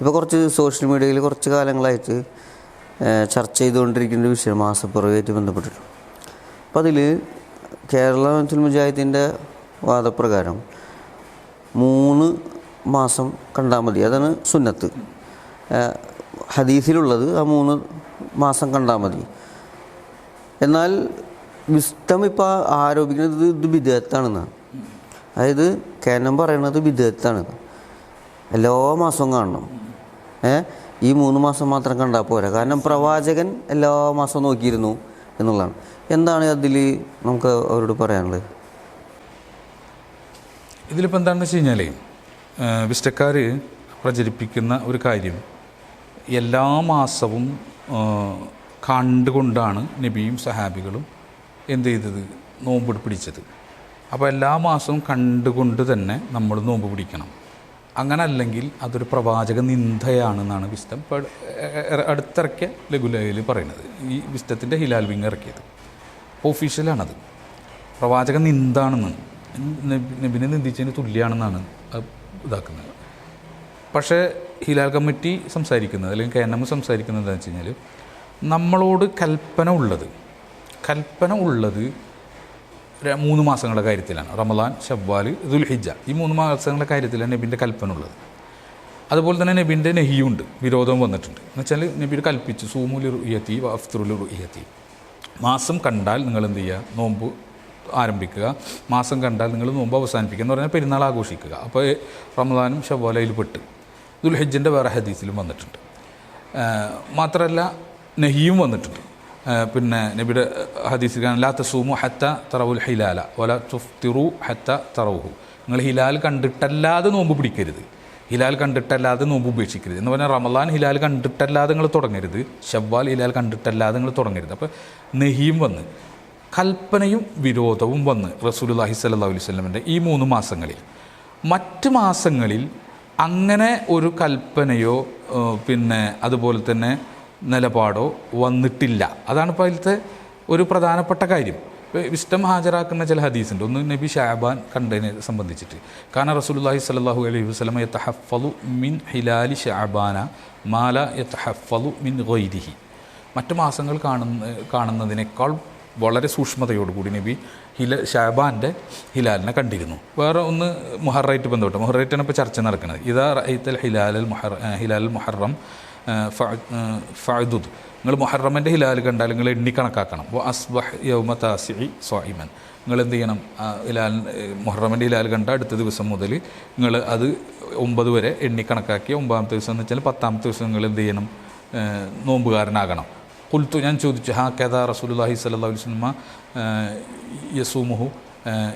ഇപ്പോൾ കുറച്ച് സോഷ്യൽ മീഡിയയിൽ കുറച്ച് കാലങ്ങളായിട്ട് ചർച്ച ചെയ്തുകൊണ്ടിരിക്കുന്ന ഒരു വിഷയം മാസപ്പുറവുമായിട്ട് ബന്ധപ്പെട്ടിട്ട് അപ്പോൾ അതിൽ കേരള മുസ്ലിം മുജാഹിദിന്റെ വാദപ്രകാരം മൂന്ന് മാസം കണ്ടാൽ മതി. അതാണ് സുന്നത്ത്. ഹദീസിലുള്ളത് ആ മൂന്ന് മാസം കണ്ടാൽ മതി. എന്നാൽ വിസ്തം ഇപ്പോൾ ആരോപിക്കുന്നത് ഇത് വിദേഹത്താണെന്നാണ് അതായത് കേനം പറയണത് വിധേയത്താണ് എല്ലാ മാസവും കാണണം. ഈ മൂന്ന് മാസം മാത്രം കണ്ടാൽ പോരാ. കാരണം പ്രവാചകൻ എല്ലാ മാസവും നോക്കിയിരുന്നു എന്നുള്ളതാണ്. എന്താണ് അതിൽ നമുക്ക് അവരോട് പറയാനുള്ളത്? ഇതിലിപ്പോൾ എന്താണെന്ന് വെച്ച് കഴിഞ്ഞാൽ വിസ്റ്റക്കാർ പ്രചരിപ്പിക്കുന്ന ഒരു കാര്യം എല്ലാ മാസവും കണ്ടുകൊണ്ടാണ് നബിയും സഹാബികളും എന്ത് ചെയ്തത്? നോമ്പ് പിടിച്ചത് അപ്പോൾ എല്ലാ മാസവും കണ്ടുകൊണ്ട് തന്നെ നമ്മൾ നോമ്പ് പിടിക്കണം. അങ്ങനെ അല്ലെങ്കിൽ അതൊരു പ്രവാചക നിന്ദയാണെന്നാണ് വിസ്തം. അടുത്തിറക്കിയ ലഘുലയിൽ പറയുന്നത് ഈ വിസ്തത്തിന്റെ ഹിലാൽ വിങ് ഇറക്കിയത്. ഒഫീഷ്യലാണത്. പ്രവാചക നിന്ദാണെന്ന്. നബി- നബിനെ നിന്ദിച്ചതിന് തുല്യമാണെന്നാണ് ഇതാക്കുന്നത്. പക്ഷേ ഹിലാൽ കമ്മിറ്റി സംസാരിക്കുന്നത് അല്ലെങ്കിൽ കെ എൻ എം സംസാരിക്കുന്നത് എന്താണെന്ന് വെച്ച് കഴിഞ്ഞാൽ നമ്മളോട് കൽപ്പന ഉള്ളത് കൽപ്പന ഉള്ളത് മൂന്ന് മാസങ്ങളുടെ കാര്യത്തിലാണ്. റമദാൻ ഷവ്വാൽ ദുൽഹിജ ഈ മൂന്ന് മാസങ്ങളുടെ കാര്യത്തിലാണ് നബിന്റെ കൽപ്പന ഉള്ളത് അതുപോലെ തന്നെ നബിന്റെ നെഹിയുണ്ട്. വിരോധം വന്നിട്ടുണ്ട്. എന്ന് വെച്ചാൽ നബി കൽപ്പിച്ചു സൂമുലി റുഹിയത്തി അഫ്തുറുലി റുഹിയത്തി മാസം കണ്ടാൽ നിങ്ങൾ എന്ത് ചെയ്യുക? നോമ്പ് ആരംഭിക്കുക. മാസം കണ്ടാൽ നിങ്ങൾ നോമ്പ് അവസാനിപ്പിക്കുക എന്ന് പറഞ്ഞാൽ പെരുന്നാൾ ആഘോഷിക്കുക. അപ്പോൾ റമദാനും ഷവ്വാലയിൽ പെട്ട്. ദുൽഹിജിന്റെ വേറെ ഹദീസിലും വന്നിട്ടുണ്ട്. മാത്രമല്ല നെഹിയും വന്നിട്ടുണ്ട്. പിന്നെ നബിയുടെ ഹദീസിൽ കാണാൻ സൂമു ഹത്ത തറവുൽ ഹിലാല ഓല തുഫ്തിറു ഹത്ത തറവുഹു. നിങ്ങൾ ഹിലാൽ കണ്ടിട്ടല്ലാതെ നോമ്പ് പിടിക്കരുത്. ഹിലാൽ കണ്ടിട്ടല്ലാതെ നോമ്പ് ഉപേക്ഷിക്കരുത്. എന്ന് പറഞ്ഞാൽ റമലാൻ ഹിലാൽ കണ്ടിട്ടല്ലാതെ നിങ്ങൾ തുടങ്ങരുത്. ഷവ്വാൽ ഹിലാൽ കണ്ടിട്ടല്ലാതെ നിങ്ങൾ തുടങ്ങരുത്. അപ്പോൾ നെഹിയും വന്ന് കൽപ്പനയും വിരോധവും വന്ന് റസൂലുല്ലാഹി സല്ലല്ലാഹു അലൈഹി ഈ മൂന്ന് മാസങ്ങളിൽ മറ്റ് മാസങ്ങളിൽ അങ്ങനെ ഒരു കൽപ്പനയോ പിന്നെ അതുപോലെ തന്നെ നിലപാടോ വന്നിട്ടില്ല. അതാണ് ഇപ്പോൾ അതിലത്തെ ഒരു പ്രധാനപ്പെട്ട കാര്യം. ഇഷ്ടം ഹാജരാക്കുന്ന ചില ഹദീസുണ്ട്. ഒന്ന് നബി ഷാബാൻ കണ്ടതിനെ സംബന്ധിച്ചിട്ട്. കാരണം റസൂലുള്ളാഹി സ്വല്ലല്ലാഹു അലൈഹി വസല്ലമ യത്തഹഫലു മിൻ ഹിലാലി ഷാബാന മാല യത്തഹഫലു മിൻ ഗൈരിഹി. മറ്റു മാസങ്ങൾ കാണുന്ന കാണുന്നതിനേക്കാൾ വളരെ സൂക്ഷ്മതയോടുകൂടി നബി ഹില ഷാബാന്റെ ഹിലാലിനെ കണ്ടിരുന്നു. വേറെ ഒന്ന് മുഹറായിട്ട് ബന്ധപ്പെട്ട് മുഹറായിട്ടാണ് ഇപ്പോൾ ചർച്ച നടക്കുന്നത്. ഇതാ റൈത്തൽ ഹിലാലൽ മുഹർ ഹിലാൽ മുഹറം ഫഅദുദ്. നിങ്ങൾ മുഹറമന്റെ ഹിലാൽ കണ്ടാൽ നിങ്ങൾ എണ്ണി കണക്കാക്കണം അസ്ബഹ് യൗമ താസിഇ സ്വാഹിമൻ നിങ്ങൾ എന്ത് ചെയ്യണം? ഹിലാൽ മുഹറമന്റെ ഹിലാൽ കണ്ട അടുത്ത ദിവസം മുതൽ നിങ്ങൾ അത് ഒമ്പത് വരെ എണ്ണി കണക്കാക്കി ഒമ്പതാമത്തെ ദിവസം എന്ന് വെച്ചാൽ പത്താമത്തെ ദിവസം നിങ്ങൾ എന്ത് ചെയ്യണം? നോമ്പുകാരനാകണം. കുൽത്തു ഞാൻ ചോദിച്ചു ഹാ കഥാ റസൂലുല്ലാഹി സല്ലല്ലാഹു അലൈഹി വസല്ലമ യസൂമുഹു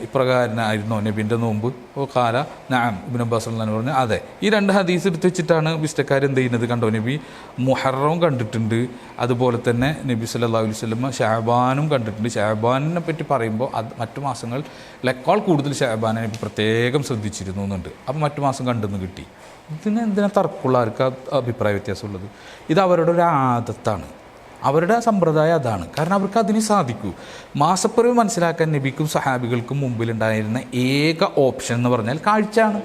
ഇപ്രകാരനായിരുന്നോ നബിന്റെ നോമ്പ്. ഓ കാല നാം ഇബിൻ അബ്ബാസ് എന്ന് പറഞ്ഞു അതെ ഈ രണ്ട് ഹദീസ് എടുത്ത് വെച്ചിട്ടാണ് വിസ്റ്റക്കാർ എന്ത് ചെയ്യുന്നത് കണ്ടോ? നബി മുഹറവും കണ്ടിട്ടുണ്ട്. അതുപോലെ തന്നെ നബി സല്ലാ അലൈഹി വസല്ലമ ഷാബാനും കണ്ടിട്ടുണ്ട്. ഷാബാനിനെ പറ്റി പറയുമ്പോൾ അത് മറ്റു മാസങ്ങൾ ലെക്കാൾ കൂടുതൽ ഷാബാനെ നബി പ്രത്യേകം ശ്രദ്ധിച്ചിരുന്നു എന്നുണ്ട്. അപ്പോൾ മറ്റു മാസം കണ്ടെന്ന് കിട്ടി. ഇതിന് എന്തിനാ തർക്കമുള്ള ആർക്ക് അഭിപ്രായ വ്യത്യാസമുള്ളത്? ഇത് അവരുടെ ഒരു ആദത്താണ്. അവരുടെ സമ്പ്രദായം അതാണ്. കാരണം അവർക്ക് അതിന് സാധിക്കൂ. മാസപ്പുറവ് മനസ്സിലാക്കാൻ നബിക്കും സഹാബികൾക്കും മുമ്പിലുണ്ടായിരുന്ന ഏക ഓപ്ഷൻ എന്ന് പറഞ്ഞാൽ കാഴ്ചയാണ്.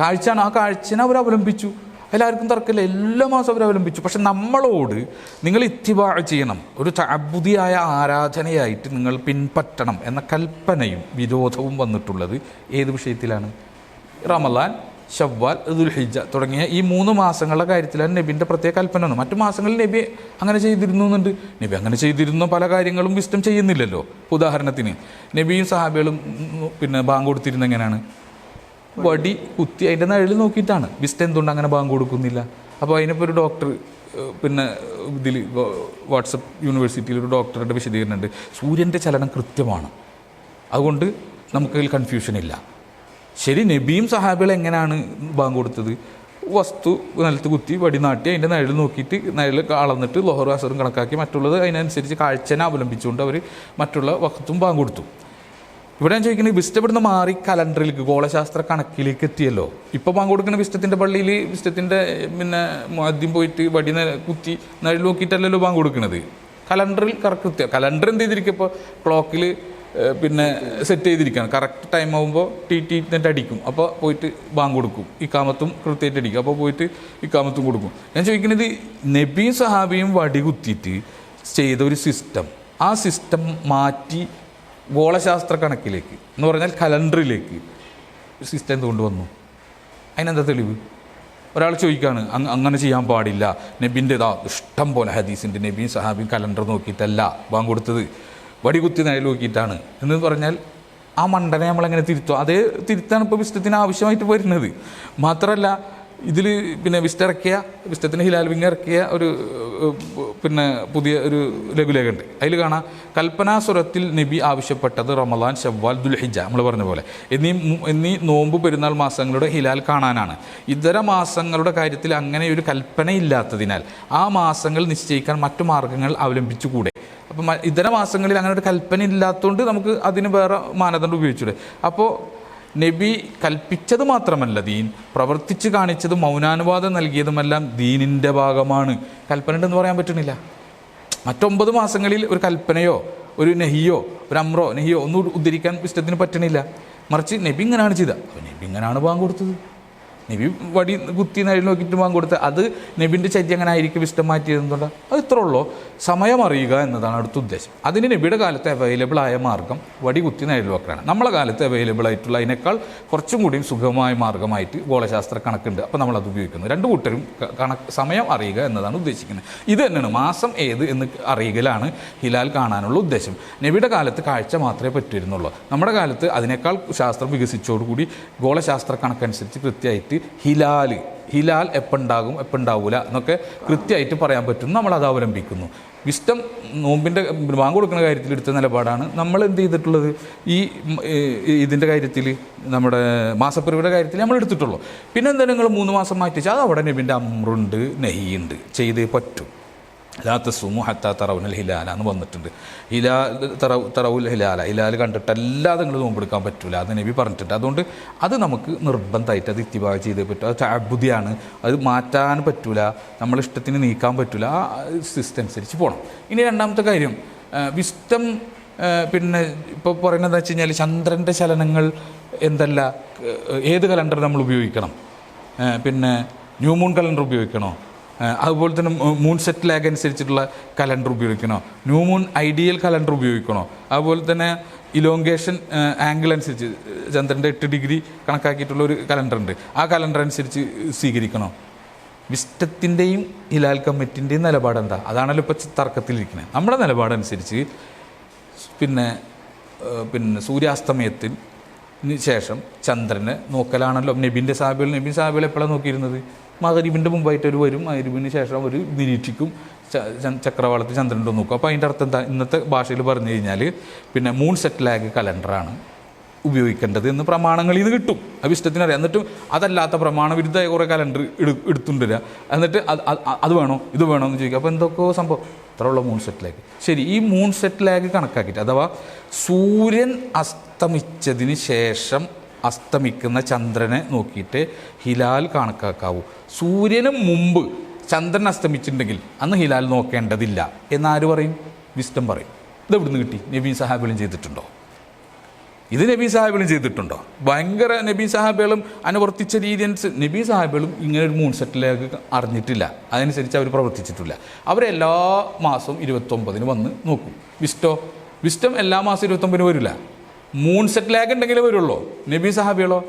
കാഴ്ചയാണ്. ആ കാഴ്ചനെ അവർ അവലംബിച്ചു. എല്ലാവർക്കും തർക്കമില്ല. എല്ലാ മാസം അവർ അവലംബിച്ചു. പക്ഷെ നമ്മളോട് നിങ്ങൾ ഇത്തിബാ ചെയ്യണം. ഒരു അബുദിയായ ആരാധനയായിട്ട് നിങ്ങൾ പിൻപറ്റണം എന്ന കൽപ്പനയും വിരോധവും വന്നിട്ടുള്ളത് ഏത് വിഷയത്തിലാണ്? റമലാൻ ഷവ്വാൽ ദുൽഹിജ തുടങ്ങിയ ഈ മൂന്ന് മാസങ്ങളുടെ കാര്യത്തിലാണ് നബിന്റെ പ്രത്യേക കൽപ്പന വന്നു മറ്റു മാസങ്ങളിൽ നബി അങ്ങനെ ചെയ്തിരുന്നു എന്നുണ്ട്. നബി അങ്ങനെ ചെയ്തിരുന്ന പല കാര്യങ്ങളും വിസ്റ്റം ചെയ്യുന്നില്ലല്ലോ. ഉദാഹരണത്തിന് നബിയും സഹാബികളും പിന്നെ ബാങ്ക് കൊടുത്തിരുന്ന എങ്ങനെയാണ്? വടി കുത്തി അതിന്റെ നഴിൽ നോക്കിയിട്ടാണ്. വിസ്റ്റം എന്തുകൊണ്ട് അങ്ങനെ ബാങ്ക് കൊടുക്കുന്നില്ല? അപ്പോൾ അതിനിപ്പോൾ ഒരു ഡോക്ടർ പിന്നെ ഇതിൽ വാട്സപ്പ് യൂണിവേഴ്സിറ്റിയിൽ ഒരു ഡോക്ടറുടെ വിശദീകരണം ഉണ്ട് സൂര്യന്റെ ചലനം കൃത്യമാണ്. അതുകൊണ്ട് നമുക്കതിൽ കൺഫ്യൂഷൻ ഇല്ല. ശരി നബിയും സഹാബികളും എങ്ങനെയാണ് ബാങ്ക് കൊടുത്തത്? വസ്തു നിലത്ത് കുത്തി വടി നാട്ടി അതിന്റെ നിഴൽ നോക്കിയിട്ട് നിഴൽ അളന്നിട്ട് ലോഹർ അസറും കണക്കാക്കി മറ്റുള്ളത് അതിനനുസരിച്ച് കാഴ്ചനെ അവലംബിച്ചുകൊണ്ട് അവർ മറ്റുള്ള വക്കത്തും ബാങ്ക് കൊടുത്തു. ഇവിടെ ഞാൻ ചോദിക്കുന്നത് വിസ്റ്റ് ഇവിടുന്ന് മാറി കലണ്ടറിലേക്ക് ഗോളശാസ്ത്ര കണക്കിലേക്ക് എത്തിയല്ലോ? ഇപ്പോൾ ബാങ്ക് കൊടുക്കുന്ന വിസ്റ്റത്തിന്റെ പള്ളിയിൽ വിസ്റ്റത്തിന്റെ പിന്നെ ആദ്യം പോയിട്ട് വടി കുത്തി നിഴൽ നോക്കിയിട്ടല്ലല്ലോ ബാങ്ക് കൊടുക്കുന്നത്. കലണ്ടറിൽ കറക്റ്റ് കലണ്ടർ എന്ത് ചെയ്തിരിക്കും ഇപ്പോൾ ക്ലോക്കിൽ പിന്നെ സെറ്റ് ചെയ്തിരിക്കുകയാണ് കറക്റ്റ് ടൈം ആകുമ്പോൾ ടി ടി എന്നിട്ട് അടിക്കും. അപ്പോൾ പോയിട്ട് ബാങ്ക് കൊടുക്കും. ഇക്കാമത്തും കൃത്യമായിട്ട് അടിക്കും. അപ്പോൾ പോയിട്ട് ഇക്കാമത്തും കൊടുക്കും. ഞാൻ ചോദിക്കുന്നത് നബിയും സഹാബിയും വടി കുത്തിയിട്ട് ചെയ്ത ഒരു സിസ്റ്റം ആ സിസ്റ്റം മാറ്റി ഗോളശാസ്ത്ര കണക്കിലേക്ക് എന്ന് പറഞ്ഞാൽ കലണ്ടറിലേക്ക് സിസ്റ്റം കൊണ്ടുവന്നു വന്നു? അതിനെന്താ തെളിവ്? ഒരാൾ ചോദിക്കുകയാണ് "അങ് അങ്ങനെ ചെയ്യാൻ പാടില്ല. നബിന്റെ ഇതാ ഇഷ്ടം പോലെ ഹദീസിന്റെ നബിയും സഹാബിയും കലണ്ടർ നോക്കിയിട്ടല്ല ബാങ്ക് കൊടുത്തത്. വടികുത്തി നോക്കിയിട്ടാണ്. എന്ന് പറഞ്ഞാൽ ആ മണ്ടനെ നമ്മളെങ്ങനെ തിരുത്തും? അതേ തിരുത്താണ് ഇപ്പോൾ വിശുദ്ധത്തിന് ആവശ്യമായിട്ട് വരുന്നത്. മാത്രമല്ല ഇതിൽ പിന്നെ വിസ്റ്റ് ഇറക്കിയ വിസ്റ്റത്തിന് ഹിലാൽ വിങ് ഇറക്കിയ ഒരു പിന്നെ പുതിയ ഒരു ലഘുലേഖ ഉണ്ട്. അതിൽ കാണാം കൽപ്പനാസുരത്തിൽ നബി ആവശ്യപ്പെട്ടത് റമദാൻ ഷവ്വാൽ ദുൽഹിജ നമ്മൾ പറഞ്ഞ പോലെ. എന്നീ എന്നീ നോമ്പ് പെരുന്നാൾ മാസങ്ങളുടെ ഹിലാൽ കാണാനാണ്. ഇതര മാസങ്ങളുടെ കാര്യത്തിൽ അങ്ങനെ ഒരു കൽപ്പനയില്ലാത്തതിനാൽ ആ മാസങ്ങൾ നിശ്ചയിക്കാൻ മറ്റു മാർഗങ്ങൾ അവലംബിച്ചുകൂടെ? അപ്പം മ- ഇതര മാസങ്ങളിൽ അങ്ങനെ ഒരു കൽപ്പന ഇല്ലാത്തതുകൊണ്ട് നമുക്ക് അതിന് വേറെ മാനദണ്ഡം ഉപയോഗിച്ചൂടെ. അപ്പോൾ നബി കൽപ്പിച്ചത് മാത്രമല്ല ദീൻ പ്രവർത്തിച്ച് കാണിച്ചതും മൗനാനുവാദം നൽകിയതുമെല്ലാം ദീനിന്റെ ഭാഗമാണ്. കൽപ്പന ഉണ്ടെന്ന് പറയാൻ പറ്റുന്നില്ല. മറ്റൊമ്പത് മാസങ്ങളിൽ ഒരു കൽപ്പനയോ ഒരു നെഹിയോ ഒരു അമ്രോ നെഹിയോ ഒന്നും ഉദ്ധരിക്കാൻ ഇഷ്ടത്തിന് പറ്റണില്ല. മറിച്ച് നബി ഇങ്ങനെയാണ് ചെയ്തത്. അപ്പോൾ നബി ഇങ്ങനെയാണ് ബാങ്ക് കൊടുത്തത്. നബി വടി കുത്തി നഴി നോക്കിയിട്ട് ബാങ്ക് കൊടുത്ത് അത് നബിന്റെ ചര്യ അങ്ങനെ ആയിരിക്കും ഇഷ്ടം മാറ്റിയതെന്തുകൊണ്ട്? അത് ഇത്ര ഉള്ളൂ. സമയം അറിയുക എന്നതാണ് അടുത്ത ഉദ്ദേശം. അതിന് നബിയുടെ കാലത്ത് അവൈലബിൾ ആയ മാർഗം വടി കുത്തി നഴി നോക്കാനാണ് നമ്മളെ കാലത്ത് അവൈലബിൾ ആയിട്ടുള്ള അതിനേക്കാൾ കുറച്ചും കൂടിയും സുഗമമായ മാർഗമായിട്ട് ഗോളശാസ്ത്ര കണക്കുണ്ട്. അപ്പോൾ നമ്മളത് ഉപയോഗിക്കുന്നു. രണ്ട് കൂട്ടരും കണക്ക് സമയം അറിയുക എന്നതാണ് ഉദ്ദേശിക്കുന്നത്. ഇത് തന്നെയാണ് മാസം ഏത് എന്ന് അറിയുകയിലാണ് ഹിലാൽ കാണാനുള്ള ഉദ്ദേശം. നബിയുടെ കാലത്ത് കാഴ്ച മാത്രമേ പറ്റിയിരുന്നുള്ളൂ. നമ്മുടെ കാലത്ത് അതിനേക്കാൾ ശാസ്ത്രം വികസിച്ചോടുകൂടി ഗോളശാസ്ത്ര കണക്കനുസരിച്ച് കൃത്യമായിട്ട് ഹിലാൽ ഹിലാൽ എപ്പോൾ ഉണ്ടാവില്ല എന്നൊക്കെ കൃത്യമായിട്ട് പറയാൻ പറ്റും. നമ്മൾ അത് അവലംബിക്കുന്നു. വിസ്റ്റം നോമ്പിന്റെ ബാങ്ക് കൊടുക്കുന്ന കാര്യത്തിൽ എടുത്ത നിലപാടാണ്. നമ്മൾ എന്ത് ചെയ്തിട്ടുള്ളത്? ഈ ഇതിന്റെ കാര്യത്തിൽ നമ്മുടെ മാസപ്പിറവിയുടെ കാര്യത്തിൽ നമ്മൾ എടുത്തിട്ടുള്ളൂ. പിന്നെ എന്താ നിങ്ങൾ മൂന്ന് മാസം മാറ്റി വെച്ചാൽ അത് അവിടെ നബിന്റെ അമ്രുണ്ട് നെയ്യുണ്ട്. ചെയ്തേ പറ്റും. ലാത്ത സുമു ഹത്ത തറവുനൽ ഹിലാല എന്ന് വന്നിട്ടുണ്ട്. ഹിലാൽ തറവ് തറവുൽ ഹിലാല ഹിലാൽ കണ്ടിട്ടല്ലാതെ നിങ്ങൾ നോമ്പെടുക്കാൻ പറ്റില്ല അത് നബി പറഞ്ഞിട്ടുണ്ട്. അതുകൊണ്ട് അത് നമുക്ക് നിർബന്ധമായിട്ട് അത് ഇത്തിബാ ചെയ്തേ പറ്റും. അത് അബുദ്ധിയാണ് അത് മാറ്റാൻ പറ്റില്ല നമ്മളിഷ്ടത്തിന് നീക്കാൻ പറ്റില്ല ആ സിസ്റ്റം അനുസരിച്ച് പോകണം ഇനി രണ്ടാമത്തെ കാര്യം വിസ്റ്റം പിന്നെ ഇപ്പോൾ പറയുന്നത് വെച്ച് കഴിഞ്ഞാൽ ചന്ദ്രന്റെ ചലനങ്ങൾ എന്തല്ല ഏത് കലണ്ടർ നമ്മൾ ഉപയോഗിക്കണം? പിന്നെ ന്യൂമൂൺ കലണ്ടർ ഉപയോഗിക്കണോ? അതുപോലെ തന്നെ മൂൺ സെറ്റ് ലാഗ് അനുസരിച്ചിട്ടുള്ള കലണ്ടർ ഉപയോഗിക്കണോ? ന്യൂ മൂൺ ഐഡിയൽ കലണ്ടർ ഉപയോഗിക്കണോ? അതുപോലെ തന്നെ ഇലോങ്കേഷൻ ആംഗിൾ അനുസരിച്ച് ചന്ദ്രന്റെ എട്ട് ഡിഗ്രി കണക്കാക്കിയിട്ടുള്ള ഒരു കലണ്ടർ ഉണ്ട്. ആ കലണ്ടർ അനുസരിച്ച് സ്വീകരിക്കണോ? വിസ്റ്റത്തിന്റെയും ഹിലാൽ കമ്മിറ്റിന്റെയും നിലപാട് എന്താ അതാണല്ലോ ഇപ്പോൾ തർക്കത്തിലിരിക്കുന്നത് നമ്മുടെ നിലപാടനുസരിച്ച് പിന്നെ പിന്നെ സൂര്യാസ്തമയത്തിന് ശേഷം ചന്ദ്രനെ നോക്കലാണല്ലോ. നബിന്റെ സാബികൾ നബിൻ സാബികൾ എപ്പോഴാണ് നോക്കിയിരുന്നത്? മകരീബിന്റെ മുമ്പായിട്ട് അവർ വരും. മകരീബിന് ശേഷം അവർ നിരീക്ഷിക്കും. ചക്രവാളത്തിൽ ചന്ദ്രന്റെ നോക്കും. അപ്പോൾ അതിന്റെ അർത്ഥം എന്താ? ഇന്നത്തെ ഭാഷയിൽ പറഞ്ഞു കഴിഞ്ഞാൽ പിന്നെ മൂൺ സെറ്റ് ലാഗ് കലണ്ടറാണ് ഉപയോഗിക്കേണ്ടത് എന്ന് പ്രമാണങ്ങളിൽ നിന്ന് കിട്ടും. അത് ഇഷ്ടത്തിനറിയാം. എന്നിട്ടും അതല്ലാത്ത പ്രമാണ വിരുദ്ധമായ കുറേ കലണ്ടർ എടു എടുത്തുകൊണ്ടുവരിക എന്നിട്ട് അത് അത് വേണോ? ഇത് വേണോ എന്ന് ചോദിക്കുക അപ്പോൾ എന്തൊക്കെയോ സംഭവം. ഇത്രയുള്ള മൂൺ സെറ്റ് ലാഗ് ശരി ഈ മൂൺ സെറ്റ് ലാഗ് കണക്കാക്കിയിട്ട് അഥവാ സൂര്യൻ അസ്തമിച്ചതിന് ശേഷം അസ്തമിക്കുന്ന ചന്ദ്രനെ നോക്കിയിട്ട് ഹിലാൽ കണക്കാക്കാവൂ. സൂര്യന് മുമ്പ് ചന്ദ്രൻ അസ്തമിച്ചിട്ടുണ്ടെങ്കിൽ അന്ന് ഹിലാൽ നോക്കേണ്ടതില്ല. എന്നാര് പറയും? വിസ്റ്റം പറയും. ഇത് എവിടുന്ന് കിട്ടി? നബീൻ സഹാബികളും ചെയ്തിട്ടുണ്ടോ? ഇത് നബി സാഹിബിലും ചെയ്തിട്ടുണ്ടോ? ഭയങ്കര നബി സാഹിബുകളും അനുവർത്തിച്ച രീതി അനുസരിച്ച് നബി സാഹിബുകളും ഇങ്ങനെ ഒരു മൂൺ സെറ്റിലേക്ക് അറിഞ്ഞിട്ടില്ല. അതനുസരിച്ച് അവർ പ്രവർത്തിച്ചിട്ടില്ല. അവരെല്ലാ മാസവും ഇരുപത്തൊമ്പതിന് വന്ന് നോക്കും. വിസ്റ്റോ? വിസ്റ്റം എല്ലാ മാസവും ഇരുപത്തൊമ്പതിന് വരില്ല. മൂൺ സെറ്റ് ലാഗ് ഉണ്ടെങ്കിലേ വരുള്ളൂ. നബി സാഹിബികളോ?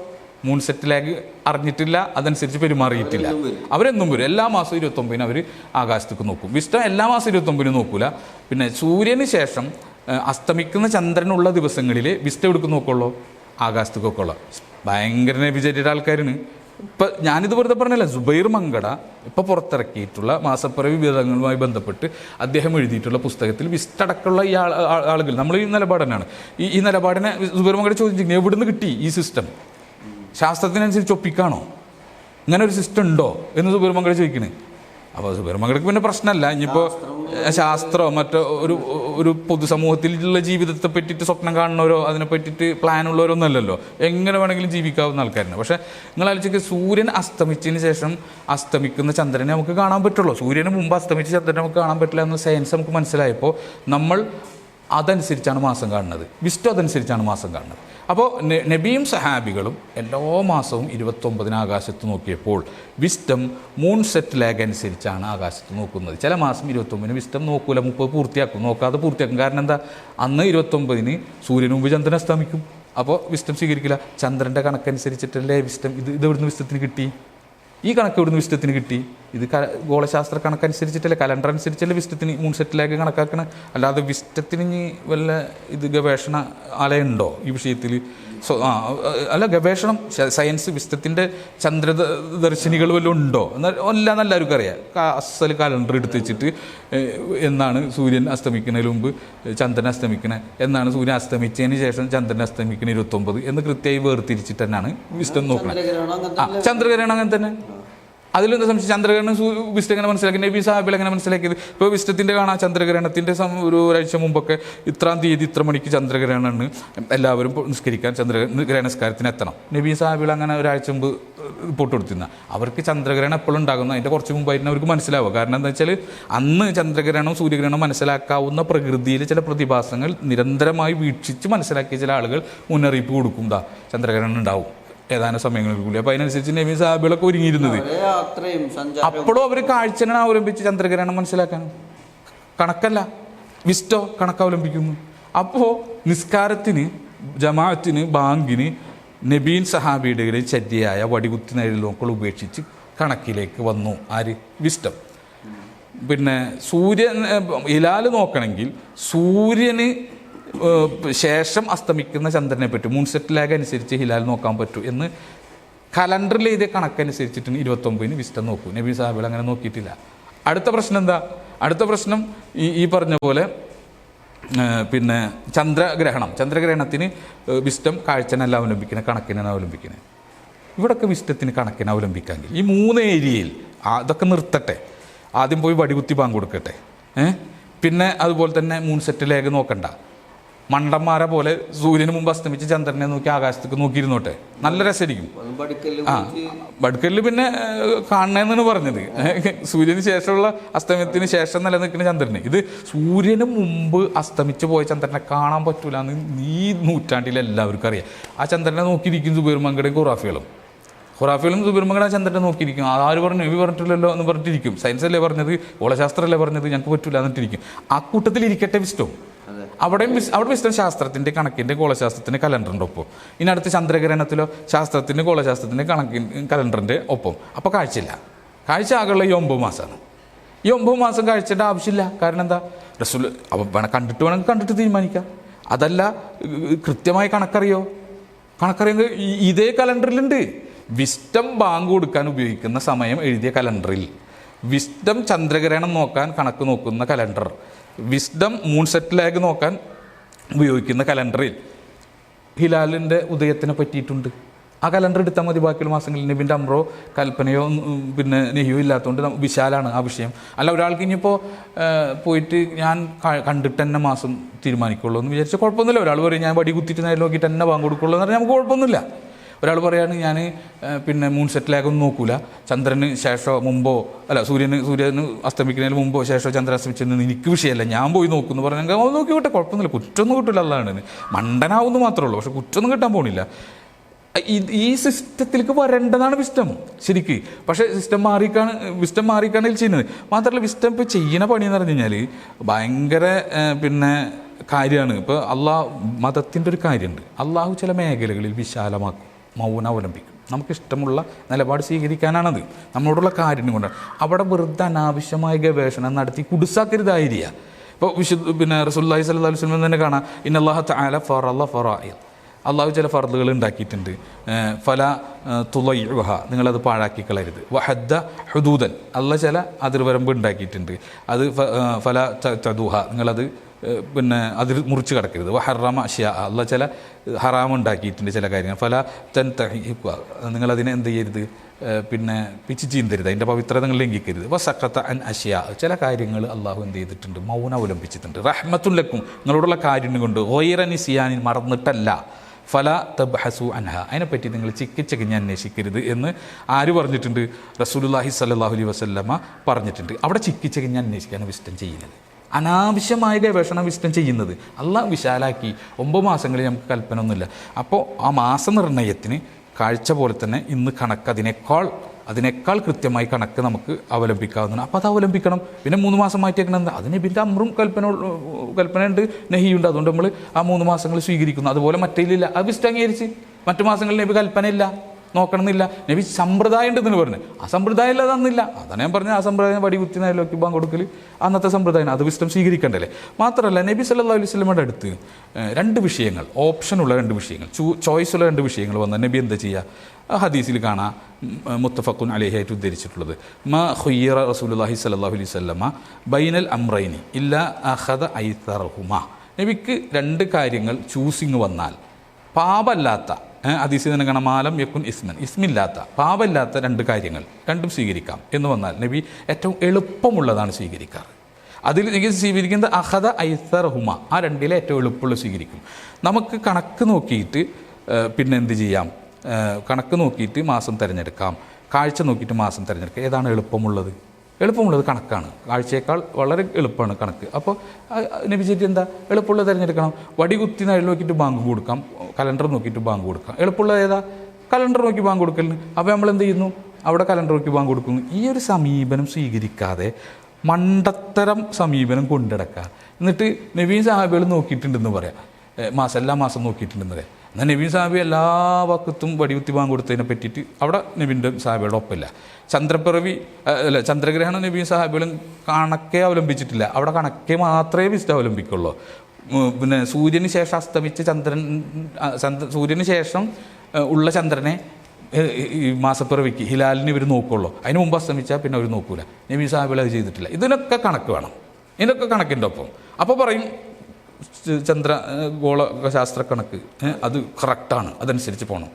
മൂൺ സെറ്റ് ലാഗ് അറിഞ്ഞിട്ടില്ല അതനുസരിച്ച് പെരുമാറിയിട്ടില്ല. അവരെന്നും വരും. എല്ലാ മാസവും ഇരുപത്തൊമ്പതിന് അവർ ആകാശത്തേക്ക് നോക്കും. വിസ്റ്റം എല്ലാ മാസവും ഇരുപത്തൊമ്പതിന് നോക്കില്ല പിന്നെ സൂര്യന് ശേഷം അസ്തമിക്കുന്ന ചന്ദ്രനുള്ള ദിവസങ്ങളിൽ വിസ്റ്റ എടുക്കും നോക്കുള്ളൂ ആകാശത്തേക്ക് നോക്കുള്ളൂ ഭയങ്കര വിചാരിച്ച ആൾക്കാരിന് ഇപ്പം ഞാനിത് വെറുതെ പറഞ്ഞല്ല സുബൈർ മങ്കട ഇപ്പോൾ പുറത്തിറക്കിയിട്ടുള്ള മാസപ്പിറവി വിവരങ്ങളുമായി ബന്ധപ്പെട്ട് അദ്ദേഹം എഴുതിയിട്ടുള്ള പുസ്തകത്തിൽ വിസ്റ്റടക്കമുള്ള ഈ ആളുകൾ. നമ്മൾ ഈ നിലപാടനാണ്. ഈ ഈ നിലപാടിനെ സുബൈർ മങ്കട ചോദിച്ചിരിക്കുന്നത് എവിടുന്ന് കിട്ടി ഈ സിസ്റ്റം ശാസ്ത്രത്തിനനുസരിച്ച് ഒപ്പിക്കാണോ? ഇങ്ങനെ ഒരു സിസ്റ്റം ഉണ്ടോ? എന്ന് സുബൈർ മങ്കട ചോദിക്കണേ. അപ്പോൾ സുബൈർമംഗൾക്ക് പിന്നെ പ്രശ്നമല്ല ഇനിയിപ്പോൾ ശാസ്ത്രമോ മറ്റോ ഒരു ഒരു പൊതുസമൂഹത്തിലുള്ള ജീവിതത്തെ പറ്റിയിട്ട് സ്വപ്നം കാണുന്നവരോ അതിനെ പറ്റിയിട്ട് പ്ലാൻ ഉള്ളവരോ അല്ലല്ലോ. എങ്ങനെ വേണമെങ്കിലും ജീവിക്കാവുന്ന ആൾക്കാരാണ് പക്ഷേ നിങ്ങൾ ആലോചിക്കുക സൂര്യൻ അസ്തമിച്ചതിന് ശേഷം അസ്തമിക്കുന്ന ചന്ദ്രനെ നമുക്ക് കാണാൻ പറ്റുള്ളൂ. സൂര്യന് മുമ്പ് അസ്തമിച്ച ചന്ദ്രനെ നമുക്ക് കാണാൻ പറ്റില്ല എന്ന സയൻസ് നമുക്ക് മനസ്സിലായപ്പോൾ നമ്മൾ അതനുസരിച്ചാണ് മാസം കാണുന്നത്. വിസ്റ്റം അതനുസരിച്ചാണ് മാസം കാണുന്നത്. അപ്പോൾ നബിയും സഹാബികളും എല്ലാ മാസവും ഇരുപത്തൊമ്പതിന് ആകാശത്ത് നോക്കിയപ്പോൾ വിസ്റ്റം മൂൺ സെറ്റ് ലാഗ് അനുസരിച്ചാണ് ആകാശത്ത് നോക്കുന്നത്. ചില മാസം ഇരുപത്തൊമ്പതിന് വിസ്റ്റം നോക്കൂല മുപ്പത് പൂർത്തിയാക്കും. നോക്കാതെ പൂർത്തിയാക്കും. കാരണം എന്താ? അന്ന് ഇരുപത്തൊമ്പതിന് സൂര്യന് മുമ്പ് ചന്ദ്രൻ അസ്തമിക്കും. അപ്പോൾ വിസ്റ്റം സ്വീകരിക്കില്ല. ചന്ദ്രന്റെ കണക്കനുസരിച്ചിട്ടല്ലേ വിസ്റ്റം ഇത് ഇത് എവിടുന്ന് വിസ്റ്റത്തിന് കിട്ടി? ഈ കണക്ക് ഇവിടുന്ന് വിസ്റ്റത്തിന് കിട്ടി? ഇത് ഗോളശാസ്ത്ര കണക്കനുസരിച്ചിട്ടല്ലേ? കലണ്ടർ അനുസരിച്ചല്ലേ വിസ്റ്റത്തിന് മൂൺ സെറ്റിലേക്ക് കണക്കാക്കണം? അല്ലാതെ വിസ്റ്റത്തിന് ഇനി വല്ല ഇത് ഗവേഷണ ആലയുണ്ടോ ഈ വിഷയത്തിൽ സോ ആ അല്ല ഗവേഷണം സയൻസ് വിസ്റ്റത്തിന്റെ ചന്ദ്രദർശിനികൾ വല്ലതും ഉണ്ടോ? എന്നാൽ എല്ലാം എല്ലാവർക്കും അറിയാം. അസൽ കലണ്ടർ എടുത്ത് വെച്ചിട്ട് എന്നാണ് സൂര്യൻ അസ്തമിക്കുന്നതിന് മുമ്പ് ചന്ദ്രൻ അസ്തമിക്കണേ? എന്നാണ് സൂര്യൻ അസ്തമിച്ചതിന് ശേഷം ചന്ദ്രൻ അസ്തമിക്കണ ഇരുപത്തൊമ്പത്? എന്ന് കൃത്യമായി വേർതിരിച്ചിട്ട് തന്നെയാണ് വിസ്റ്റം നോക്കുന്നത് ആ ചന്ദ്രഗ്രഹണം അങ്ങനെ തന്നെ. അതിലെന്താ സംശയം? ചന്ദ്രഗ്രഹണം വിസ്റ്റ് എങ്ങനെ മനസ്സിലാക്കി നബി സാഹിബിൽ എങ്ങനെ മനസ്സിലാക്കിയത്? ഇപ്പോൾ വിസ്റ്റത്തിന്റെ കാണാം ചന്ദ്രഗ്രഹണത്തിന്റെ ഒരു ഒരാഴ്ച മുമ്പൊക്കെ ഇത്രാം തീയതി ഇത്ര മണിക്ക് ചന്ദ്രഗ്രഹണമാണ് എല്ലാവരും നിസ്കരിക്കാൻ ചന്ദ്രഗ്രഹണ ഗ്രഹണസ്കാരത്തിന് എത്തണം. നബി സാഹിബിൽ അങ്ങനെ ഒരാഴ്ച മുമ്പ് റിപ്പോർട്ട് കൊടുത്തിരുന്ന. അവർക്ക് ചന്ദ്രഗ്രഹണം എപ്പോഴും ഉണ്ടാകുന്നു. അതിന്റെ കുറച്ച് മുമ്പായിരുന്നു അവർക്ക് മനസ്സിലാവുക. കാരണം എന്താ വെച്ചാൽ അന്ന് ചന്ദ്രഗ്രഹണം സൂര്യഗ്രഹണം മനസ്സിലാക്കാവുന്ന പ്രകൃതിയിൽ ചില പ്രതിഭാസങ്ങൾ നിരന്തരമായി വീക്ഷിച്ച് മനസ്സിലാക്കിയ ചില ആളുകൾ മുന്നറിയിപ്പ് കൊടുക്കും. ചന്ദ്രഗ്രഹണം ഉണ്ടാവും. ഏതാനും സമയങ്ങളിൽ കൂടി അപ്പോൾ അതിനനുസരിച്ച് നബി സാഹിബുകളൊക്കെ ഒരുങ്ങിയിരുന്നത്. അപ്പോഴും അവർ കാഴ്ചനെ അവലംബിച്ച് ചന്ദ്രഗ്രഹണം മനസ്സിലാക്കാനും? കണക്കല്ല. വിസ്റ്റോ കണക്ക് അവലംബിക്കുന്നു. അപ്പോൾ നിസ്കാരത്തിന് ജമാഅത്തിന് ബാങ്കിന് നബീൻ സഹാബിയുടെ ചര്യയായ വടികുത്തി നേരിലോക്കൾ ഉപേക്ഷിച്ച് കണക്കിലേക്ക് വന്നു. ആര്? വിസ്റ്റം. പിന്നെ സൂര്യൻ ഹിലാൽ നോക്കണമെങ്കിൽ സൂര്യന് ശേഷം അസ്തമിക്കുന്ന ചന്ദ്രനെ പറ്റും മൂൺസെറ്റ് ലാഗ് അനുസരിച്ച് ഹിലാൽ നോക്കാൻ പറ്റൂ എന്ന് കലണ്ടറിൽ എഴുതിയ കണക്കനുസരിച്ചിട്ട് ഇരുപത്തൊമ്പതിന് വിസ്റ്റം നോക്കൂ. നബി സാഹിബിൾ അങ്ങനെ നോക്കിയിട്ടില്ല. അടുത്ത പ്രശ്നം എന്താ? അടുത്ത പ്രശ്നം ഈ ഈ പറഞ്ഞ പോലെ പിന്നെ ചന്ദ്രഗ്രഹണം. ചന്ദ്രഗ്രഹണത്തിന് വിസ്റ്റം കാഴ്ചനല്ല അവലംബിക്കുന്നത് കണക്കിനാണ് അവലംബിക്കുന്നത് ഇവിടൊക്കെ വിസ്റ്റത്തിന് കണക്കിന് അവലംബിക്കാമെങ്കിൽ ഈ മൂന്ന് ഏരിയയിൽ അതൊക്കെ നിർത്തട്ടെ. ആദ്യം പോയി വടികുത്തി പാങ്ക് കൊടുക്കട്ടെ. പിന്നെ അതുപോലെ തന്നെ മൂൺ സെറ്റ് ലേഖ നോക്കണ്ട. മണ്ടന്മാരെ പോലെ സൂര്യന് മുമ്പ് അസ്തമിച്ച് ചന്ദ്രനെ നോക്കി ആകാശത്തേക്ക് നോക്കിയിരുന്നോട്ടെ? നല്ല രസമായിരിക്കും. ആ ബഡ്കല്ല് പിന്നെ കാണണമെന്നാണ് പറഞ്ഞത്. സൂര്യന് ശേഷമുള്ള അസ്തമയത്തിന് ശേഷം നിലനിൽക്കുന്ന ചന്ദ്രനെ. ഇത് സൂര്യന് മുമ്പ് അസ്തമിച്ച് പോയ ചന്ദ്രനെ കാണാൻ പറ്റൂല എന്ന് നീ നൂറ്റാണ്ടിൽ എല്ലാവർക്കും അറിയാം. ആ ചന്ദ്രനെ നോക്കിയിരിക്കും സുബൈർ മങ്കടയും ഖുറാഫികളും ഖുറാഫികളും സുബീർമങ്കട ചന്ദ്രനെ നോക്കിയിരിക്കും. ആര് പറഞ്ഞു? ഇവ പറഞ്ഞിട്ടില്ലല്ലോ എന്ന് പറഞ്ഞിട്ടിരിക്കും. സയൻസ് അല്ലേ പറഞ്ഞത്? ഓളശാസ്ത്രമല്ലേ പറഞ്ഞത്? ഞങ്ങൾക്ക് പറ്റൂല എന്നിട്ടിരിക്കും ആ കൂട്ടത്തിൽ ഇരിക്കട്ടെ വിസ്- അവിടെ വിസ്തം ശാസ്ത്രത്തിന്റെ കണക്കിന്റെ ഗോളശാസ്ത്രത്തിന്റെ കലണ്ടറിന്റെ ഒപ്പം. ഇനി അടുത്ത ചന്ദ്രഗ്രഹണത്തിലോ ശാസ്ത്രത്തിന്റെ ഗോളശാസ്ത്രത്തിന്റെ കണക്കിൻ കലണ്ടറിന്റെ ഒപ്പം. അപ്പോൾ കാഴ്ചയില്ല. കാഴ്ച ആകെയുള്ള ഈ ഒമ്പത് മാസമാണ് ഈ ഒമ്പത് മാസം കാഴ്ചയുടെ ആവശ്യമില്ല. കാരണം എന്താ? റസൂൽ അപ്പം വേണം കണ്ടിട്ട് വേണമെങ്കിൽ കണ്ടിട്ട് തീരുമാനിക്കാം. അതല്ല കൃത്യമായി കണക്കറിയോ? കണക്കറിയുന്നത് ഇതേ കലണ്ടറിലുണ്ട്. വിസ്റ്റം ബാങ്ക് കൊടുക്കാൻ ഉപയോഗിക്കുന്ന സമയം എഴുതിയ കലണ്ടറിൽ. വിസ്ഡം ചന്ദ്രഗ്രഹണം നോക്കാൻ കണക്ക് നോക്കുന്ന കലണ്ടർ വിസ്ഡം മൂൺ ലാഗ് നോക്കാൻ ഉപയോഗിക്കുന്ന കലണ്ടറിൽ ഹിലാലിന്റെ ഉദയത്തിനെ പറ്റിയിട്ടുണ്ട്. ആ കലണ്ടർ എടുത്താൽ മതി ബാക്കിയുള്ള മാസങ്ങളിൽ. നിബിന്റെ അമ്രോ കൽപ്പനയോ പിന്നെ നെയ്യോ ഇല്ലാത്തതുകൊണ്ട് വിശാലാണ് ആ വിഷയം. അല്ല ഒരാൾക്ക് ഇനിയിപ്പോൾ പോയിട്ട് ഞാൻ കണ്ടിട്ട് തന്നെ മാസം തീരുമാനിക്കുള്ളൂ എന്ന് വിചാരിച്ചാൽ കുഴപ്പമൊന്നുമില്ല. ഒരാൾ പറയും ഞാൻ വടി കുത്തിയിട്ട് നേരെ നോക്കിയിട്ട് തന്നെ വാങ്ങി കൊടുക്കുള്ളൂ എന്ന് പറഞ്ഞാൽ നമുക്ക് കുഴപ്പമൊന്നുമില്ല. ഒരാൾ പറയാണ് ഞാൻ പിന്നെ മൂൺ സെറ്റിലേക്കൊന്നും നോക്കൂല. ചന്ദ്രന് ശേഷമോ മുമ്പോ അല്ല സൂര്യന് സൂര്യന് അസ്തമിക്കുന്നതിന് മുമ്പോ ശേഷമോ ചന്ദ്രൻ അസ്തമിച്ചെന്ന് എനിക്ക് വിഷയമല്ല. ഞാൻ പോയി നോക്കുന്നു പറഞ്ഞാൽ അത് നോക്കി വിട്ടെ. കുഴപ്പമൊന്നുമില്ല. കുറ്റമൊന്നും കിട്ടില്ല അതാണ് മണ്ടനാവുന്നു മാത്രമേ ഉള്ളൂ. പക്ഷെ കുറ്റമൊന്നും കിട്ടാൻ പോണില്ല. ഈ- സിസ്റ്റത്തിലേക്ക് വരേണ്ടതാണ് വിസ്റ്റം ശരിക്ക്. പക്ഷേ സിസ്റ്റം മാറിക്കാണ് വിസ്റ്റം മാറിക്കാണ് ചെയ്യുന്നത്. മാത്രമല്ല വിസ്റ്റം ഇപ്പോൾ ചെയ്യുന്ന പണി എന്ന് പറഞ്ഞു കഴിഞ്ഞാൽ ഭയങ്കര പിന്നെ കാര്യമാണ്. ഇപ്പോൾ അള്ളാഹ് മതത്തിന്റെ ഒരു കാര്യമുണ്ട്. അള്ളാഹു ചില മേഖലകളിൽ വിശാലമാക്കും. മൗനം അവലംബിക്കും. നമുക്കിഷ്ടമുള്ള നിലപാട് സ്വീകരിക്കാനാണത്. നമ്മളോടുള്ള കാര്യം കൊണ്ട്. അവിടെ വെറുതെ അനാവശ്യമായ ഗവേഷണം നടത്തി കുടുസാക്കരുതായിരിക്കുക. ഇപ്പോൾ വിശുദ്ധ പിന്നെ റസുല്ലാഹി സല്ല അലൈഹി വസല്ലം തന്നെ കാണാം. ഇന്നല്ലാഹ തആല ഫറല്ല ഫറായി അള്ളാഹു ചില ഫർദുകൾ ഉണ്ടാക്കിയിട്ടുണ്ട്. ഫല തുളയുഹ നിങ്ങളത് പാഴാക്കി കളയരുത്. വഹദ്ദ ഹുദൂദൻ. അള്ള ചില അതിർവരമ്പ് ഉണ്ടാക്കിയിട്ടുണ്ട്. അത് ഫല ചതുഹ. നിങ്ങളത് പിന്നെ അതിൽ മുറിച്ച് കിടക്കരുത്. ഹറാമ അഷ്യ. അല്ല ചില ഹറാം ഉണ്ടാക്കിയിട്ടുണ്ട് ചില കാര്യങ്ങൾ. ഫല തൻ തഹിക്കുക നിങ്ങളതിനെ എന്ത് ചെയ്യരുത്? പിന്നെ പിച്ച് ചീന്തരുത്. അതിന്റെ പവിത്രത നിങ്ങൾ ലംഘിക്കരുത്. വ സക്കത്ത അൻ അഷ്യ. ചില കാര്യങ്ങൾ അള്ളാഹു എന്ത് ചെയ്തിട്ടുണ്ട്? മൗനം അവലംബിച്ചിട്ടുണ്ട്. റഹ്മത്തുല്ലക്കും നിങ്ങളോടുള്ള കാര്യം കൊണ്ട് ഓയിറനി സിയാനിൻ മറന്നിട്ടല്ല. ഫല തബ് ഹസു അൻഹ. അതിനെപ്പറ്റി നിങ്ങൾ ചിക്കിച്ചകിഞ്ഞ് അന്വേഷിക്കരുത് എന്ന് ആര് പറഞ്ഞിട്ടുണ്ട്? റസൂലുല്ലാഹി സല്ലാഹു അലൈഹി വസ്ല്ലമ്മ പറഞ്ഞിട്ടുണ്ട്. അവിടെ ചിക്കിച്ചകിഞ്ഞ് അന്വേഷിക്കാൻ വിഷ്ടം ചെയ്യുന്നത്. അനാവശ്യമായ ഗവേഷണം വിശിഷ്ടം ചെയ്യുന്നത്. അല്ല വിശാലാക്കി. ഒമ്പത് മാസങ്ങളിൽ നമുക്ക് കൽപ്പന ഒന്നുമില്ല. അപ്പോൾ ആ മാസനിർണയത്തിന് കാഴ്ച പോലെ തന്നെ ഇന്ന് കണക്ക് അതിനേക്കാൾ അതിനേക്കാൾ കൃത്യമായി കണക്ക് നമുക്ക് അവലംബിക്കാവുന്നതാണ്. അപ്പോൾ അത് അവലംബിക്കണം. പിന്നെ മൂന്ന് മാസം മാറ്റിയേക്കണം എന്താ? അതിന് പിന്നെ അമ്രും കൽപ്പന കൽപ്പനയുണ്ട് നെഹിയുണ്ട്. അതുകൊണ്ട് നമ്മൾ ആ മൂന്ന് മാസങ്ങൾ സ്വീകരിക്കുന്നു. അതുപോലെ മറ്റേലില്ല അത് വിസ്റ്റ് അംഗീകരിച്ച്. മറ്റു മാസങ്ങളിൽ നബി കൽപ്പനയില്ല. നോക്കണമെന്നില്ല. നബി സമ്പ്രദായം ഉണ്ടെന്ന് പറഞ്ഞു. ആ സമ്പ്രദായം ഇല്ലാതെ അതാണ് ഞാൻ പറഞ്ഞ ആ സമ്പ്രദായം വടി കുത്തി നേലോക്കി ബാങ്ക് കൊടുക്കൽ അന്നത്തെ സമ്പ്രദായം അത് വിശിഷ്ടം സ്വീകരിക്കണ്ടല്ലേ? മാത്രമല്ല നബി സല്ലല്ലാഹു അലൈഹി സ്വലമയുടെ അടുത്ത് രണ്ട് വിഷയങ്ങൾ ഓപ്ഷനുള്ള രണ്ട് വിഷയങ്ങൾ ചൂ ചോയ്സ് ഉള്ള രണ്ട് വിഷയങ്ങൾ വന്ന നബി എന്താ ചെയ്യുക ഹദീസിൽ കാണാം മുത്തഫക്കുൻ അലിഹായിട്ട് ഉദ്ധരിച്ചിട്ടുള്ളത്. മ ഖുയ്യറ റസൂലുള്ളാഹി സ്വല്ലല്ലാഹു അലൈഹി വസല്ലമ ബൈനൽ അമ്രൈനി ഇല്ല അഖദ ഐതറഹുമ നബിക്ക് രണ്ട് കാര്യങ്ങൾ ചൂസിങ് വന്നാൽ പാപല്ലാത്ത ഹദീസിൽ തന്നെ കാണാം മാലം യക്കുൻ ഇസ്മൻ. ഇസ്മില്ലാത്ത പാപമില്ലാത്ത രണ്ട് കാര്യങ്ങൾ രണ്ടും സ്വീകരിക്കാം എന്ന് വന്നാൽ നബി ഏറ്റവും എളുപ്പമുള്ളതാണ് സ്വീകരിക്കാറ്. അതിൽ എനിക്ക് സ്വീകരിക്കുന്നത് അഹദ ഐസർ ഹുമ ആ രണ്ടിലെ ഏറ്റവും എളുപ്പമുള്ള സ്വീകരിക്കും. നമുക്ക് കണക്ക് നോക്കിയിട്ട് പിന്നെ എന്ത് ചെയ്യാം? കണക്ക് നോക്കിയിട്ട് മാസം തിരഞ്ഞെടുക്കാം. കാഴ്ച നോക്കിയിട്ട് മാസം തിരഞ്ഞെടുക്കാം. ഏതാണ് എളുപ്പമുള്ളത്? എളുപ്പമുള്ളത് കണക്കാണ്. കാഴ്ചയേക്കാൾ വളരെ എളുപ്പമാണ് കണക്ക്. അപ്പോൾ നബിചേറ്റി എന്താ? എളുപ്പമുള്ളത് തിരഞ്ഞെടുക്കണം. വടികുത്തി നഴൽ നോക്കിയിട്ട് ബാങ്ക് കൊടുക്കാം. കലണ്ടർ നോക്കിയിട്ട് ബാങ്ക് കൊടുക്കാം. എളുപ്പമുള്ളത് ഏതാ? കലണ്ടർ നോക്കി ബാങ്ക് കൊടുക്കലിന്. അപ്പോൾ നമ്മൾ എന്ത് ചെയ്യുന്നു? അവിടെ കലണ്ടർ നോക്കി ബാങ്ക് കൊടുക്കുന്നു. ഈ ഒരു സമീപനം സ്വീകരിക്കാതെ മണ്ടത്തരം സമീപനം കൊണ്ടിടക്കുക. എന്നിട്ട് നവീൻ സാഹിബുകൾ നോക്കിയിട്ടുണ്ടെന്ന് പറയാം. മാസം എല്ലാ മാസം നോക്കിയിട്ടുണ്ടെന്ന് പറയാം. എന്നാൽ നബീൻ സാഹിബ് എല്ലാ വക്കത്തും വടികുത്തി വാങ്ങി കൊടുത്തതിനെ പറ്റിയിട്ട് അവിടെ നബീന്റെ സാഹിബിയുടെ ഒപ്പമില്ല. ചന്ദ്രപ്പിറവി അല്ല ചന്ദ്രഗ്രഹണം നബീൻ സാഹിബികളും കണക്കേ അവലംബിച്ചിട്ടില്ല. അവിടെ കണക്കേ മാത്രമേ വിസ്റ്റ് അവലംബിക്കുള്ളൂ. പിന്നെ സൂര്യന് ശേഷം അസ്തമിച്ച് ചന്ദ്രൻ ചന്ദ്ര സൂര്യന് ശേഷം ഉള്ള ചന്ദ്രനെ ഈ മാസപ്പിറവിക്ക് ഹിലാലിന് ഇവർ നോക്കുള്ളൂ. അതിന് മുമ്പ് അസ്തമിച്ചാൽ പിന്നെ അവർ നോക്കൂല. നബി സാഹിബിൽ അത് ചെയ്തിട്ടില്ല. ഇതിനൊക്കെ കണക്ക് വേണം. ഇതിനൊക്കെ കണക്കിന്റെ ഒപ്പം. അപ്പോൾ പറയും ചന്ദ്ര ഗോള ശാസ്ത്ര കണക്ക് ഏ, അത് കറക്റ്റാണ്. അതനുസരിച്ച് പോകണം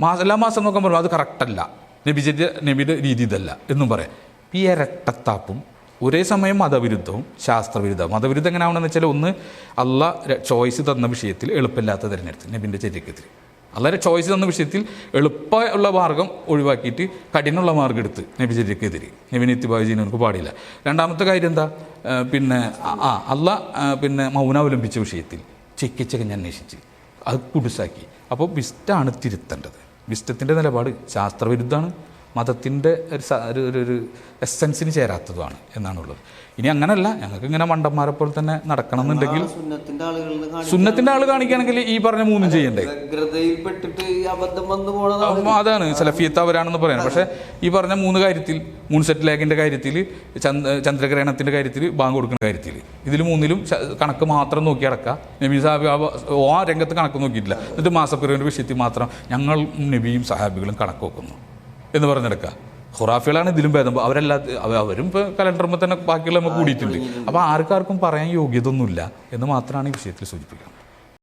മാസം എല്ലാ മാസം നോക്കാൻ പറയുമ്പോൾ അത് കറക്റ്റല്ല. നബിജന്റെ നബിയുടെ രീതി ഇതല്ല എന്നും പറയാം. ഈ ഇരട്ടത്താപ്പും ഒരേ സമയം മതവിരുദ്ധവും ശാസ്ത്രവിരുദ്ധവും. മതവിരുദ്ധം എങ്ങനെയാവണമെന്ന് വെച്ചാൽ ഒന്ന് അല്ല ചോയ്സ് തന്ന വിഷയത്തിൽ എളുപ്പമില്ലാത്ത തിരഞ്ഞെടുത്ത് നബിന്റെ ചര്യക്കെതിരെ. അല്ലാതെ ചോയ്സ് തന്ന വിഷയത്തിൽ എളുപ്പമുള്ള മാർഗം ഒഴിവാക്കിയിട്ട് കഠിനമുള്ള മാർഗം എടുത്ത് നബി നബിനെത്തി ബാബുജീനെ നമുക്ക് പാടില്ല. രണ്ടാമത്തെ കാര്യം എന്താ? പിന്നെ ആ- അല്ല പിന്നെ മൗനാവലംബിച്ച വിഷയത്തിൽ വിഷയത്തിൽ ഞാൻ അന്വേഷിച്ച് അത് കുടുസാക്കി. അപ്പോൾ വിസ്റ്റാണ് തിരുത്തേണ്ടത്. വിസ്റ്റത്തിന്റെ നിലപാട് ശാസ്ത്രവിരുദ്ധമാണ്. മതത്തിന്റെ ഒരു- ഒരു എസെൻസിന് ചേരാത്തതുമാണ് എന്നാണുള്ളത്. ഇനി അങ്ങനല്ല. ഞങ്ങൾക്ക് ഇങ്ങനെ മണ്ടന്മാരെ പോലെ തന്നെ നടക്കണം എന്നുണ്ടെങ്കിൽ സുന്നത്തിന്റെ ആൾ കാണിക്കുകയാണെങ്കിൽ ഈ പറഞ്ഞ മൂന്നും ചെയ്യണ്ടേ? അതാണ്. സലഫിയത്ത് അവരാണെന്ന് പറയുന്നത് പക്ഷെ ഈ പറഞ്ഞ മൂന്ന് കാര്യത്തിൽ മൂന്ന് സെറ്റ് കാര്യത്തിൽ ചന്ദ്രഗ്രഹണത്തിന്റെ കാര്യത്തിൽ ബാങ്ക് കൊടുക്കുന്ന കാര്യത്തിൽ. ഇതിൽ മൂന്നിലും കണക്ക് മാത്രം നോക്കി അടക്കുക നബി സാഹിബ് ആ രംഗത്ത് കണക്ക് നോക്കിയിട്ടില്ല. എന്നിട്ട് മാസപ്പിറവിന്റെ വിഷയത്തിൽ മാത്രം ഞങ്ങൾ നബിയും സഹാബികളും കണക്ക് വെക്കുന്നു എന്ന് പറഞ്ഞെടുക്കുക. ഖുറാഫികളാണ് ഇതിലും ഭേദം. അവരെല്ലാ അവ- അവരും ഇപ്പോൾ കലണ്ടറുമ്പോൾ തന്നെ ബാക്കിയുള്ള നമുക്ക് കൂടിയിട്ടുണ്ട്. അപ്പോൾ ആർക്കാർക്കും പറയാൻ യോഗ്യതൊന്നുമില്ല എന്ന് മാത്രമാണ് ഈ വിഷയത്തിൽ സൂചിപ്പിക്കുന്നത്.